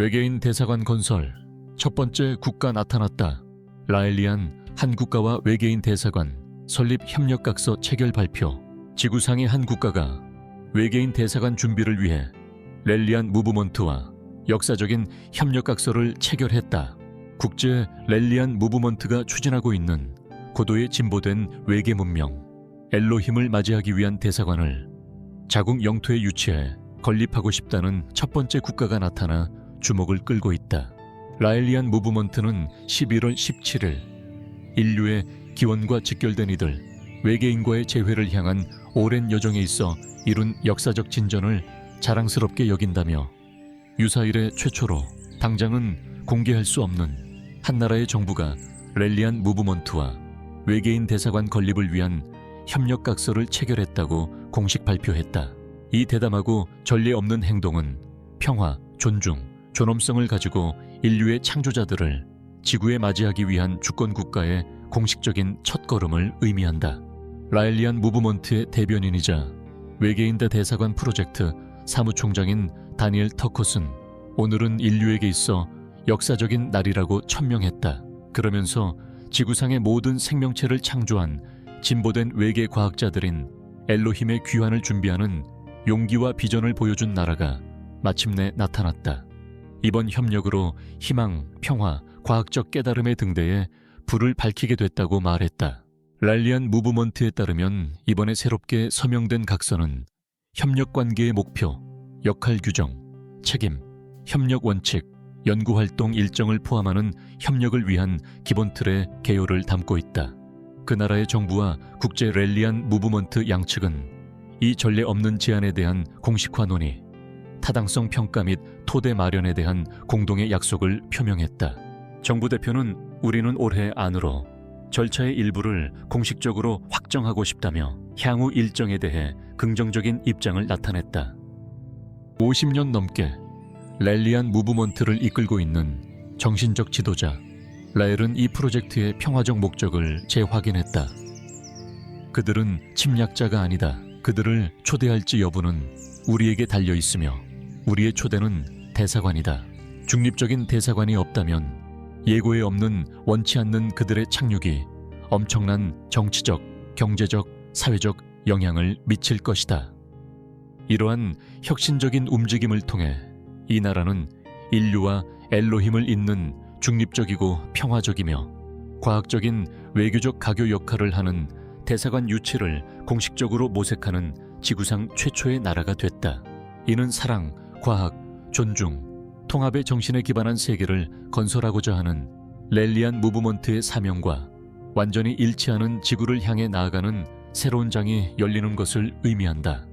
외계인 대사관 건설 첫 번째 국가 나타났다. 라엘리안 한 국가와 외계인 대사관 설립 협력각서 체결 발표. 지구상의 한 국가가 외계인 대사관 준비를 위해 렐리안 무브먼트와 역사적인 협력각서를 체결했다. 국제 렐리안 무브먼트가 추진하고 있는 고도의 진보된 외계 문명 엘로힘을 맞이하기 위한 대사관을 자국 영토에 유치해 건립하고 싶다는 첫 번째 국가가 나타나 주목을 끌고 있다. 라엘리안 무브먼트는 11월 17일 인류의 기원과 직결된 이들 외계인과의 재회를 향한 오랜 여정에 있어 이룬 역사적 진전을 자랑스럽게 여긴다며 유사 일의 최초로 당장은 공개할 수 없는 한 나라의 정부가 렐리안 무브먼트와 외계인 대사관 건립을 위한 협력각서를 체결했다고 공식 발표했다. 이 대담하고 전례 없는 행동은 평화, 존중, 존엄성을 가지고 인류의 창조자들을 지구에 맞이하기 위한 주권 국가의 공식적인 첫걸음을 의미한다. 라일리안 무브먼트의 대변인이자 외계인대 대사관 프로젝트 사무총장인 다니엘 터컷은 오늘은 인류에게 있어 역사적인 날이라고 천명했다. 그러면서 지구상의 모든 생명체를 창조한 진보된 외계 과학자들인 엘로힘의 귀환을 준비하는 용기와 비전을 보여준 나라가 마침내 나타났다. 이번 협력으로 희망, 평화, 과학적 깨달음의 등대에 불을 밝히게 됐다고 말했다. 랄리안 무브먼트에 따르면 이번에 새롭게 서명된 각서는 협력 관계의 목표, 역할 규정, 책임, 협력 원칙, 연구 활동 일정을 포함하는 협력을 위한 기본 틀의 개요를 담고 있다. 그 나라의 정부와 국제 렐리안 무브먼트 양측은 이 전례 없는 제안에 대한 공식화 논의, 타당성 평가 및 토대 마련에 대한 공동의 약속을 표명했다. 정부 대표는 우리는 올해 안으로 절차의 일부를 공식적으로 확정하고 싶다며 향후 일정에 대해 긍정적인 입장을 나타냈다. 50년 넘게 렐리안 무브먼트를 이끌고 있는 정신적 지도자 라엘은 이 프로젝트의 평화적 목적을 재확인했다. 그들은 침략자가 아니다. 그들을 초대할지 여부는 우리에게 달려 있으며 우리의 초대는 대사관이다. 중립적인 대사관이 없다면 예고에 없는 원치 않는 그들의 착륙이 엄청난 정치적, 경제적, 사회적 영향을 미칠 것이다. 이러한 혁신적인 움직임을 통해 이 나라는 인류와 엘로힘을 잇는 중립적이고 평화적이며 과학적인 외교적 가교 역할을 하는 대사관 유치를 공식적으로 모색하는 지구상 최초의 나라가 됐다. 이는 사랑, 과학, 존중, 통합의 정신에 기반한 세계를 건설하고자 하는 렐리안 무브먼트의 사명과 완전히 일치하는 지구를 향해 나아가는 새로운 장이 열리는 것을 의미한다.